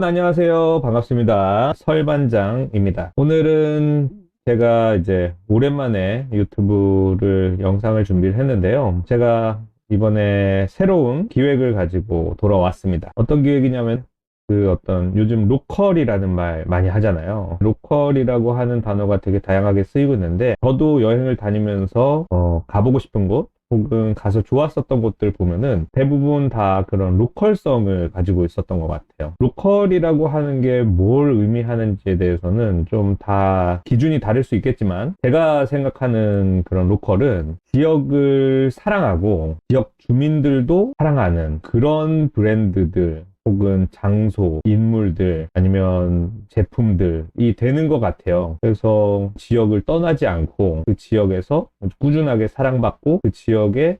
안녕하세요. 반갑습니다. 설반장입니다. 오늘은 제가 이제 오랜만에 유튜브를 영상을 준비를 했는데요. 제가 이번에 새로운 기획을 가지고 돌아왔습니다. 어떤 기획이냐면 그 어떤 요즘 로컬이라는 말 많이 하잖아요. 로컬이라고 하는 단어가 되게 다양하게 쓰이고 있는데 저도 여행을 다니면서 어, 가보고 싶은 곳 혹은 가서 좋았었던 곳들 보면은 대부분 다 그런 로컬성을 가지고 있었던 것 같아요. 로컬이라고 하는 게 뭘 의미하는지에 대해서는 좀 다 기준이 다를 수 있겠지만 제가 생각하는 그런 로컬은 지역을 사랑하고 지역 주민들도 사랑하는 그런 브랜드들 혹은 장소, 인물들, 아니면 제품들이 되는 것 같아요. 그래서 지역을 떠나지 않고 그 지역에서 꾸준하게 사랑받고 그 지역의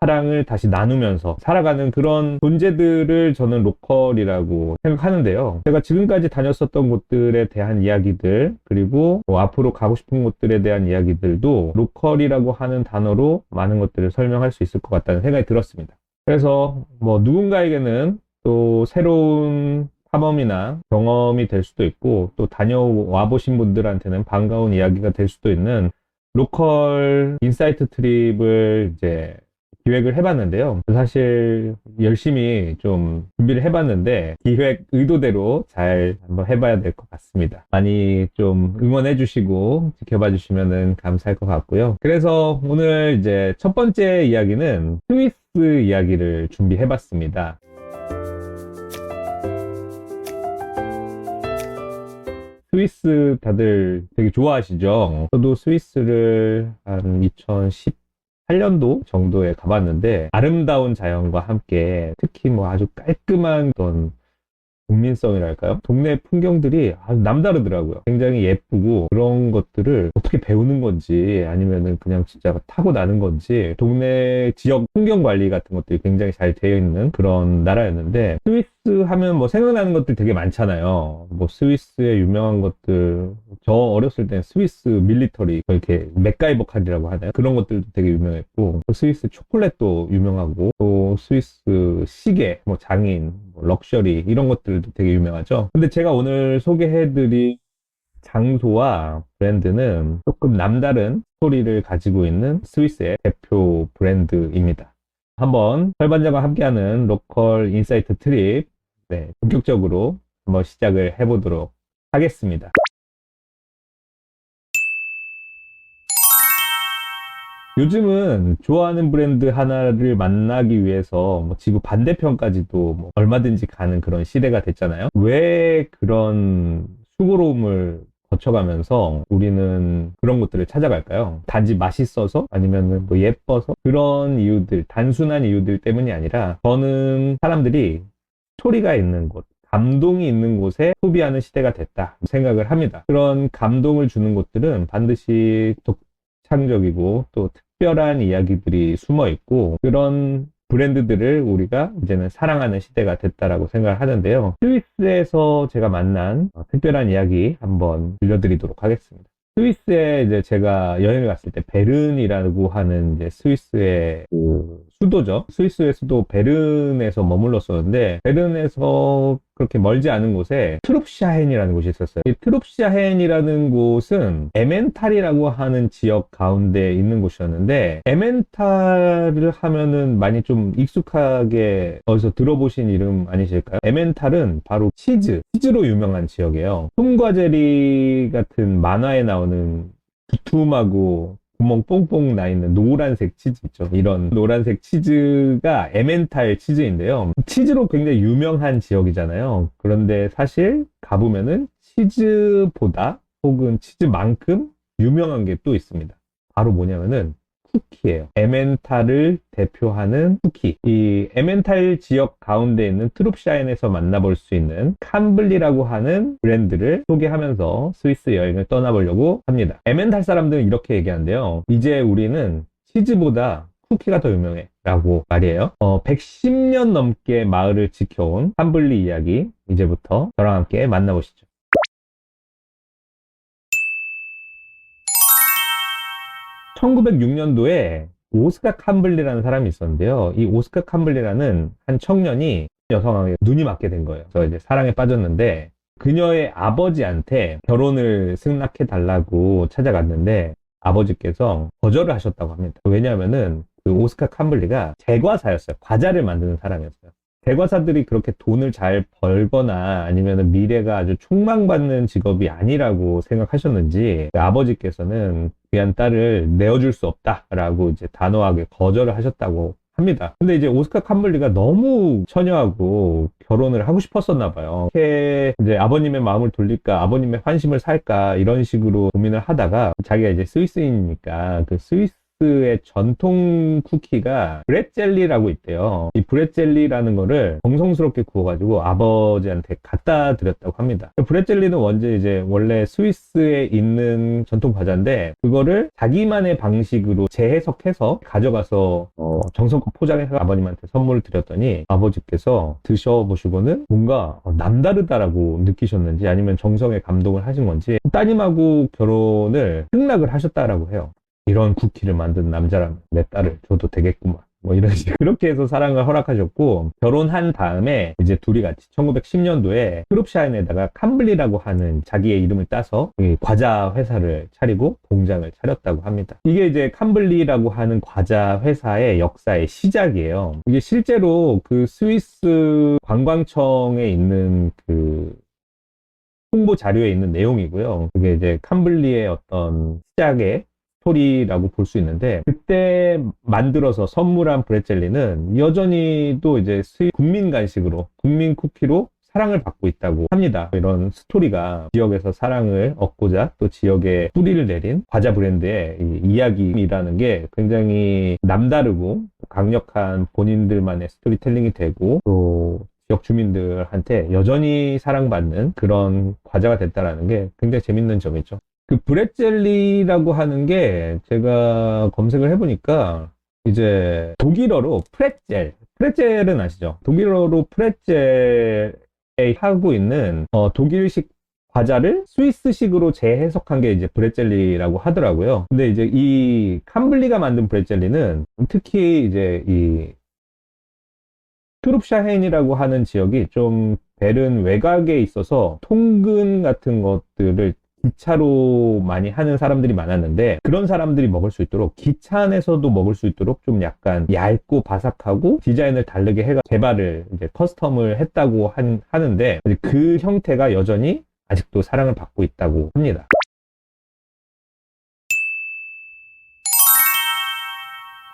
사랑을 다시 나누면서 살아가는 그런 존재들을 저는 로컬이라고 생각하는데요. 제가 지금까지 다녔었던 곳들에 대한 이야기들, 그리고 뭐 앞으로 가고 싶은 곳들에 대한 이야기들도 로컬이라고 하는 단어로 많은 것들을 설명할 수 있을 것 같다는 생각이 들었습니다. 그래서 뭐 누군가에게는 또 새로운 탐험이나 경험이 될 수도 있고 또 다녀와 보신 분들한테는 반가운 이야기가 될 수도 있는 로컬 인사이트 트립을 이제 기획을 해봤는데요. 사실 열심히 좀 준비를 해봤는데 기획 의도대로 잘 한번 해봐야 될 것 같습니다. 많이 좀 응원해 주시고 지켜봐 주시면 감사할 것 같고요. 그래서 오늘 이제 첫 번째 이야기는 스위스 이야기를 준비해봤습니다. 스위스 다들 되게 좋아하시죠? 저도 스위스를 한 2018년도 정도에 가봤는데 아름다운 자연과 함께 특히 뭐 아주 깔끔한 어떤 국민성이랄까요? 동네 풍경들이 아주 남다르더라고요. 굉장히 예쁘고 그런 것들을 어떻게 배우는 건지 아니면은 그냥 진짜 타고 나는 건지 동네 지역 풍경 관리 같은 것들이 굉장히 잘 되어 있는 그런 나라였는데 스위스 하면 뭐 생각나는 것들 되게 많잖아요. 뭐 스위스의 유명한 것들 저 어렸을 때 스위스 밀리터리 이렇게 맥가이버 칼이라고 하나요? 그런 것들도 되게 유명했고 또 스위스 초콜릿도 유명하고 또 스위스 시계, 뭐 장인, 뭐 럭셔리 이런 것들도 되게 유명하죠. 근데 제가 오늘 소개해드릴 장소와 브랜드는 조금 남다른 스토리를 가지고 있는 스위스의 대표 브랜드입니다. 한번 설반장과 함께하는 로컬 인사이트 트립 네, 본격적으로 한번 시작을 해보도록 하겠습니다. 요즘은 좋아하는 브랜드 하나를 만나기 위해서 뭐 지구 반대편까지도 뭐 얼마든지 가는 그런 시대가 됐잖아요. 왜 그런 수고로움을 거쳐가면서 우리는 그런 것들을 찾아갈까요? 단지 맛있어서 아니면 뭐 예뻐서 그런 이유들, 단순한 이유들 때문이 아니라 저는 사람들이 스토리가 있는 곳, 감동이 있는 곳에 소비하는 시대가 됐다 생각을 합니다. 그런 감동을 주는 곳들은 반드시 독창적이고 또 특별한 이야기들이 숨어 있고 그런 브랜드들을 우리가 이제는 사랑하는 시대가 됐다라고 생각을 하는데요. 스위스에서 제가 만난 어, 특별한 이야기 한번 들려드리도록 하겠습니다. 스위스에 이제 제가 여행을 갔을 때 베른이라고 하는 이제 스위스의 그 수도죠. 스위스의 수도 베른에서 머물렀었는데 베른에서 그렇게 멀지 않은 곳에 트룹샤헨이라는 곳이 있었어요. 이 트룹샤헨이라는 곳은 에멘탈이라고 하는 지역 가운데 있는 곳이었는데 에멘탈을 하면은 많이 좀 익숙하게 어디서 들어보신 이름 아니실까요? 에멘탈은 바로 치즈, 치즈로 유명한 지역이에요. 톰과 제리 같은 만화에 나오는 두툼하고 구멍 뽕뽕 나 있는 노란색 치즈 있죠. 이런 노란색 치즈가 에멘탈 치즈인데요. 치즈로 굉장히 유명한 지역이잖아요. 그런데 사실 가보면은 치즈보다 혹은 치즈만큼 유명한 게 또 있습니다. 바로 뭐냐면은 쿠키예요. 에멘탈을 대표하는 쿠키. 이 에멘탈 지역 가운데 있는 트룹샤인에서 만나볼 수 있는 캄블리라고 하는 브랜드를 소개하면서 스위스 여행을 떠나보려고 합니다. 에멘탈 사람들은 이렇게 얘기하는데요. 이제 우리는 치즈보다 쿠키가 더 유명해. 라고 말이에요. 어, 110년 넘게 마을을 지켜온 캄블리 이야기 이제부터 저랑 함께 만나보시죠. 1906년도에 오스카 캄블리라는 사람이 있었는데요. 이 오스카 캄블리라는 한 청년이 여성에게 눈이 맞게 된 거예요. 그래서 이제 사랑에 빠졌는데 그녀의 아버지한테 결혼을 승낙해 달라고 찾아갔는데 아버지께서 거절을 하셨다고 합니다. 왜냐하면은 그 오스카 캄블리가 제과사였어요. 과자를 만드는 사람이었어요. 제과사들이 그렇게 돈을 잘 벌거나 아니면 미래가 아주 촉망받는 직업이 아니라고 생각하셨는지 그 아버지께서는 귀한 딸을 내어줄 수 없다라고 이제 단호하게 거절을 하셨다고 합니다. 근데 이제 오스카 캄블리가 너무 처녀하고 결혼을 하고 싶었었나 봐요. 이렇게 이제 아버님의 마음을 돌릴까, 아버님의 환심을 살까 이런 식으로 고민을 하다가 자기가 이제 스위스인이니까 그 스위스 의 전통 쿠키가 브렛젤리라고 있대요. 이 브렛젤리라는 거를 정성스럽게 구워가지고 아버지한테 갖다 드렸다고 합니다. 브렛젤리는 원제 이제 원래 스위스에 있는 전통 과자인데 그거를 자기만의 방식으로 재해석해서 가져가서 어, 정성껏 포장해서 아버님한테 선물을 드렸더니 아버지께서 드셔보시고는 뭔가 어, 남다르다라고 느끼셨는지 아니면 정성에 감동을 하신 건지 따님하고 결혼을 승낙을 하셨다라고 해요. 이런 쿠키를 만든 남자라면 내 딸을 줘도 되겠구만. 뭐 이런 식으로 그렇게 해서 사랑을 허락하셨고 결혼한 다음에 이제 둘이 같이 1910년도에 크룹샤인에다가 캄블리라고 하는 자기의 이름을 따서 이 과자 회사를 차리고 공장을 차렸다고 합니다. 이게 이제 캄블리라고 하는 과자 회사의 역사의 시작이에요. 이게 실제로 그 스위스 관광청에 있는 그 홍보 자료에 있는 내용이고요. 그게 이제 캄블리의 어떤 시작의 스토리라고 볼 수 있는데 그때 만들어서 선물한 브레젤리는 여전히도 이제 스위 국민 간식으로 국민 쿠키로 사랑을 받고 있다고 합니다. 이런 스토리가 지역에서 사랑을 얻고자 또 지역에 뿌리를 내린 과자 브랜드의 이 이야기라는 게 굉장히 남다르고 강력한 본인들만의 스토리텔링이 되고 또 지역 주민들한테 여전히 사랑받는 그런 과자가 됐다라는 게 굉장히 재밌는 점이죠. 그 브렛젤리라고 하는 게 제가 검색을 해보니까 이제 독일어로 프레첼, 프레첼은 아시죠? 독일어로 프레첼에 하고 있는 어, 독일식 과자를 스위스식으로 재해석한 게 이제 브렛젤리라고 하더라고요. 근데 이제 이 캄블리가 만든 브렛젤리는 특히 이제 이 트룹샤헨이라고 하는 지역이 좀 베른 외곽에 있어서 통근 같은 것들을 기차로 많이 하는 사람들이 많았는데 그런 사람들이 먹을 수 있도록 기차 안에서도 먹을 수 있도록 좀 약간 얇고 바삭하고 디자인을 다르게 해가 개발을 이제 커스텀을 했다고 한, 하는데 그 형태가 여전히 아직도 사랑을 받고 있다고 합니다.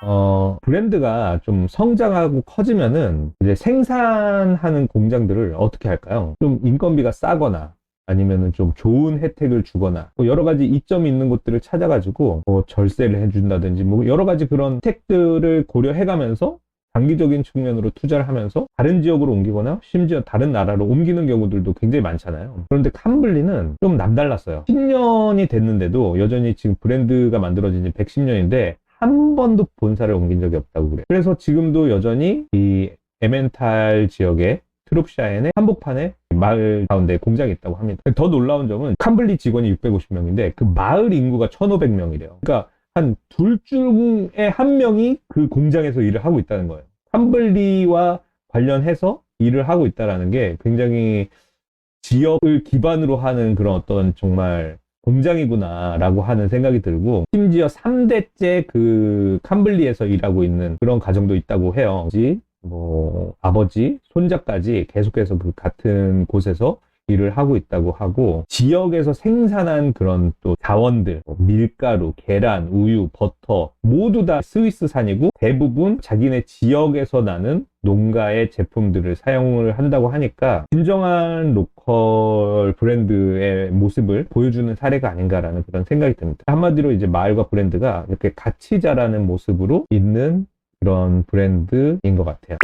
어, 브랜드가 좀 성장하고 커지면은 이제 생산하는 공장들을 어떻게 할까요? 좀 인건비가 싸거나 아니면은 좀 좋은 혜택을 주거나 뭐 여러 가지 이점이 있는 곳들을 찾아가지고 뭐 절세를 해준다든지 뭐 여러 가지 그런 혜택들을 고려해가면서 장기적인 측면으로 투자를 하면서 다른 지역으로 옮기거나 심지어 다른 나라로 옮기는 경우들도 굉장히 많잖아요. 그런데 캄블리는 좀 남달랐어요. 10년이 됐는데도 여전히 지금 브랜드가 만들어진 지 110년인데 한 번도 본사를 옮긴 적이 없다고 그래요. 그래서 지금도 여전히 이 에멘탈 지역의 트룹샤엔의 한복판에 마을 가운데 공장이 있다고 합니다. 더 놀라운 점은 캄블리 직원이 650명인데 그 마을 인구가 1,500명이래요. 그러니까 한 둘 중에 한 명이 그 공장에서 일을 하고 있다는 거예요. 캄블리와 관련해서 일을 하고 있다는 게 굉장히 지역을 기반으로 하는 그런 어떤 정말 공장이구나라고 하는 생각이 들고 심지어 3대째 그 캄블리에서 일하고 있는 그런 가정도 있다고 해요. 뭐 아버지, 손자까지 계속해서 그 같은 곳에서 일을 하고 있다고 하고 지역에서 생산한 그런 또 자원들 뭐 밀가루, 계란, 우유, 버터 모두 다 스위스산이고 대부분 자기네 지역에서 나는 농가의 제품들을 사용을 한다고 하니까 진정한 로컬 브랜드의 모습을 보여주는 사례가 아닌가라는 그런 생각이 듭니다. 한마디로 이제 마을과 브랜드가 이렇게 같이 자라는 모습으로 있는 그런 브랜드인 것 같아요.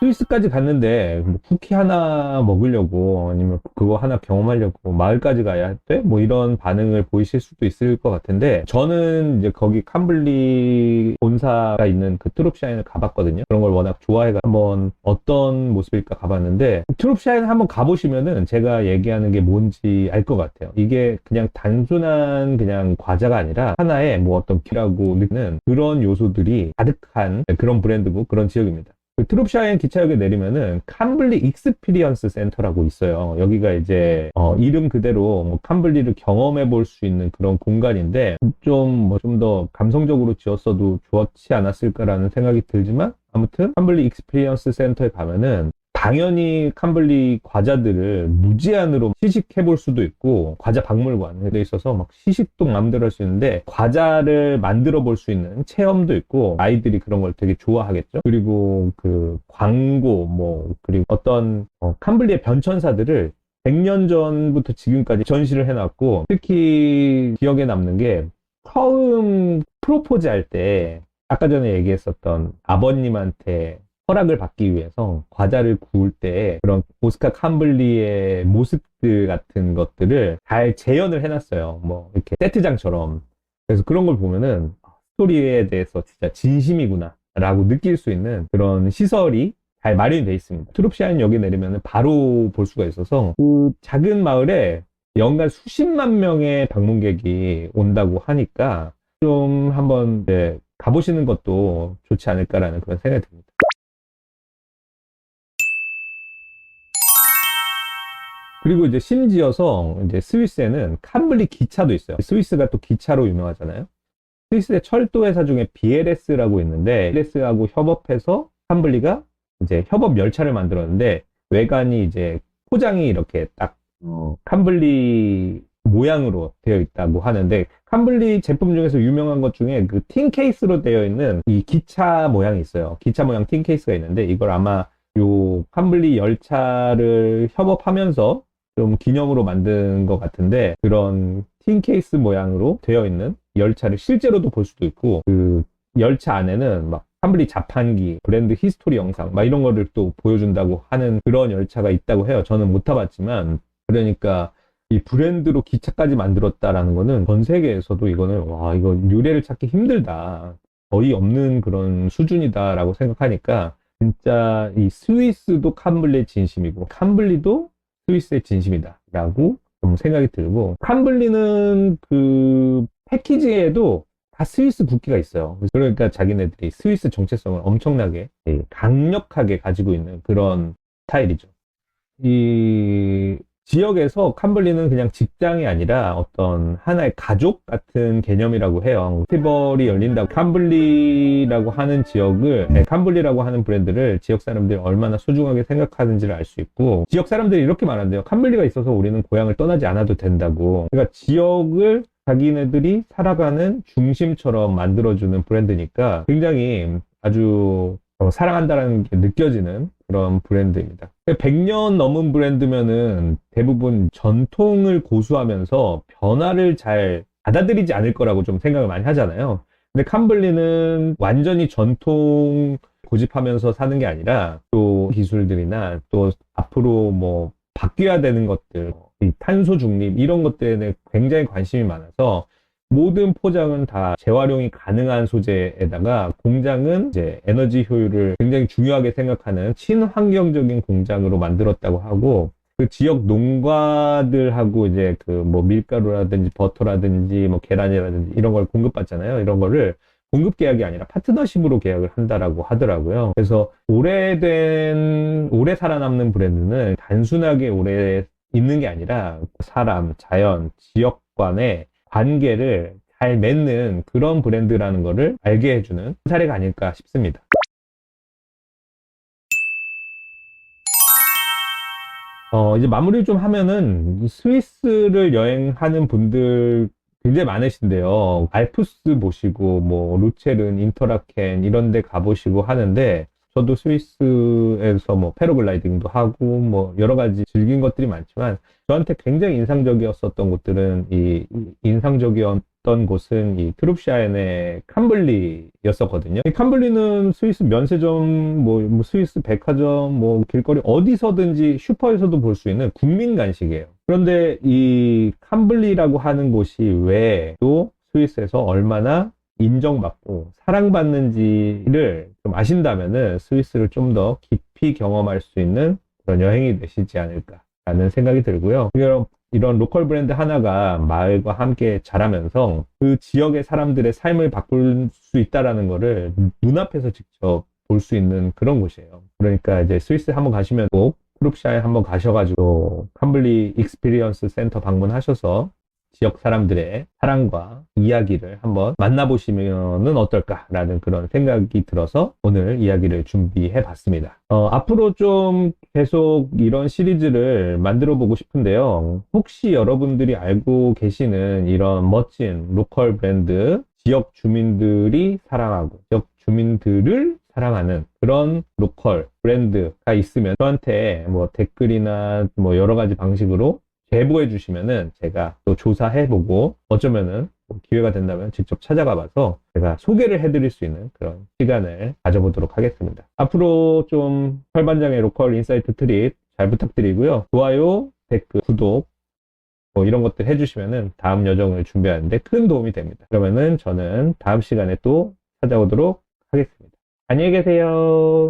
스위스까지 갔는데 뭐 쿠키 하나 먹으려고 아니면 그거 하나 경험하려고 마을까지 가야 돼? 뭐 이런 반응을 보이실 수도 있을 것 같은데 저는 이제 거기 캄블리 본사가 있는 그 트룹샤인을 가봤거든요. 그런 걸 워낙 좋아해가 한번 어떤 모습일까 가봤는데 트룹샤인 한번 가보시면은 제가 얘기하는 게 뭔지 알 것 같아요. 이게 그냥 단순한 그냥 과자가 아니라 하나의 뭐 어떤 기라고 느끼는 그런 요소들이 가득한 그런 브랜드고 그런 지역입니다. 그 트룹샤인 기차역에 내리면은 캄블리 익스피리언스 센터라고 있어요. 여기가 이제 어, 이름 그대로 뭐 캄블리를 경험해 볼 수 있는 그런 공간인데 좀 뭐 좀 더 감성적으로 지었어도 좋지 않았을까라는 생각이 들지만 아무튼 캄블리 익스피리언스 센터에 가면은 당연히 캄블리 과자들을 무제한으로 시식해 볼 수도 있고 과자 박물관에 돼 있어서 막 시식도 마음대로 할 수 있는데 과자를 만들어 볼 수 있는 체험도 있고 아이들이 그런 걸 되게 좋아하겠죠. 그리고 그 광고 뭐 그리고 어떤 어, 캄블리의 변천사들을 100년 전부터 지금까지 전시를 해놨고 특히 기억에 남는 게 처음 프로포즈 할 때 아까 전에 얘기했었던 아버님한테 허락을 받기 위해서 과자를 구울 때 그런 오스카 캄블리의 모습들 같은 것들을 잘 재현을 해놨어요. 뭐 이렇게 세트장처럼. 그래서 그런 걸 보면은 아, 스토리에 대해서 진짜 진심이구나 라고 느낄 수 있는 그런 시설이 잘 마련이 되어 있습니다. 트룹시안 역에 내리면 바로 볼 수가 있어서 그 작은 마을에 연간 수십만 명의 방문객이 온다고 하니까 좀 한번 이제 가보시는 것도 좋지 않을까라는 그런 생각이 듭니다. 그리고 이제 심지어서 이제 스위스에는 캄블리 기차도 있어요. 스위스가 또 기차로 유명하잖아요. 스위스의 철도 회사 중에 BLS라고 있는데 BLS하고 협업해서 캄블리가 이제 협업 열차를 만들었는데 외관이 이제 포장이 이렇게 딱 어, 캄블리 모양으로 되어 있다고 하는데 캄블리 제품 중에서 유명한 것 중에 그 틴 케이스로 되어 있는 이 기차 모양이 있어요. 기차 모양 틴 케이스가 있는데 이걸 아마 요 캄블리 열차를 협업하면서 좀 기념으로 만든 것 같은데 그런 틴 케이스 모양으로 되어 있는 열차를 실제로도 볼 수도 있고 그 열차 안에는 막 캄블리 자판기, 브랜드 히스토리 영상 막 이런 거를 또 보여준다고 하는 그런 열차가 있다고 해요. 저는 못 타봤지만 그러니까 이 브랜드로 기차까지 만들었다라는 거는 전 세계에서도 이거는 와 이거 유래를 찾기 힘들다 거의 없는 그런 수준이다라고 생각하니까 진짜 이 스위스도 캄블리의 진심이고 캄블리도 스위스의 진심이다 라고 좀 생각이 들고 캄블리는 그 패키지에도 다 스위스 국기가 있어요. 그러니까 자기네들이 스위스 정체성을 엄청나게 예, 강력하게 가지고 있는 그런 스타일이죠. 이 지역에서 캄블리는 그냥 직장이 아니라 어떤 하나의 가족 같은 개념이라고 해요. 페스티벌이 열린다고 캄블리라고 하는 지역을 네, 캄블리라고 하는 브랜드를 지역 사람들이 얼마나 소중하게 생각하는지를 알 수 있고 지역 사람들이 이렇게 말한대요. 캄블리가 있어서 우리는 고향을 떠나지 않아도 된다고. 그러니까 지역을 자기네들이 살아가는 중심처럼 만들어주는 브랜드니까 굉장히 아주 어, 사랑한다라는 게 느껴지는 그런 브랜드입니다. 100년 넘은 브랜드면은 대부분 전통을 고수하면서 변화를 잘 받아들이지 않을 거라고 좀 생각을 많이 하잖아요. 근데 캄블리는 완전히 전통 고집하면서 사는 게 아니라 또 기술들이나 또 앞으로 뭐 바뀌어야 되는 것들, 이 탄소 중립 이런 것들에 굉장히 관심이 많아서 모든 포장은 다 재활용이 가능한 소재에다가 공장은 이제 에너지 효율을 굉장히 중요하게 생각하는 친환경적인 공장으로 만들었다고 하고 그 지역 농가들하고 이제 그 뭐 밀가루라든지 버터라든지 뭐 계란이라든지 이런 걸 공급받잖아요. 이런 거를 공급 계약이 아니라 파트너십으로 계약을 한다라고 하더라고요. 그래서 오래된 오래 살아남는 브랜드는 단순하게 오래 있는 게 아니라 사람, 자연, 지역 간의 관계를 잘 맺는 그런 브랜드라는 것을 알게 해주는 사례가 아닐까 싶습니다. 어, 이제 마무리 좀 하면은 스위스를 여행하는 분들 굉장히 많으신데요. 알프스 보시고 뭐 루체른, 인터라켄 이런 데 가보시고 하는데 저도 스위스에서 뭐 패러글라이딩도 하고 뭐 여러 가지 즐긴 것들이 많지만 저한테 굉장히 인상적이었었던 곳들은 이 인상적이었던 곳은 이 트룹샤인의 캄블리였었거든요. 이 캄블리는 스위스 면세점, 뭐, 뭐 스위스 백화점, 뭐 길거리 어디서든지 슈퍼에서도 볼 수 있는 국민 간식이에요. 그런데 이 캄블리라고 하는 곳이 왜 또 스위스에서 얼마나 인정받고 사랑받는지를 좀 아신다면은 스위스를 좀 더 깊이 경험할 수 있는 그런 여행이 되시지 않을까라는 생각이 들고요. 이런, 이런 로컬 브랜드 하나가 마을과 함께 자라면서 그 지역의 사람들의 삶을 바꿀 수 있다라는 거를 눈앞에서 직접 볼 수 있는 그런 곳이에요. 그러니까 이제 스위스 한번 가시면 꼭 프룹샤에 한번 가셔가지고 캄블리 익스피리언스 센터 방문하셔서 지역 사람들의 사랑과 이야기를 한번 만나보시면 어떨까라는 그런 생각이 들어서 오늘 이야기를 준비해 봤습니다. 어, 앞으로 좀 계속 이런 시리즈를 만들어 보고 싶은데요. 혹시 여러분들이 알고 계시는 이런 멋진 로컬 브랜드, 지역 주민들이 사랑하고 지역 주민들을 사랑하는 그런 로컬 브랜드가 있으면 저한테 뭐 댓글이나 뭐 여러 가지 방식으로 제보해 주시면은 제가 또 조사해 보고 어쩌면은 뭐 기회가 된다면 직접 찾아가 봐서 제가 소개를 해드릴 수 있는 그런 시간을 가져보도록 하겠습니다. 앞으로 좀 펄반장의 로컬 인사이트 트립 잘 부탁드리고요. 좋아요, 댓글, 구독 뭐 이런 것들 해주시면은 다음 여정을 준비하는데 큰 도움이 됩니다. 그러면은 저는 다음 시간에 또 찾아오도록 하겠습니다. 안녕히 계세요.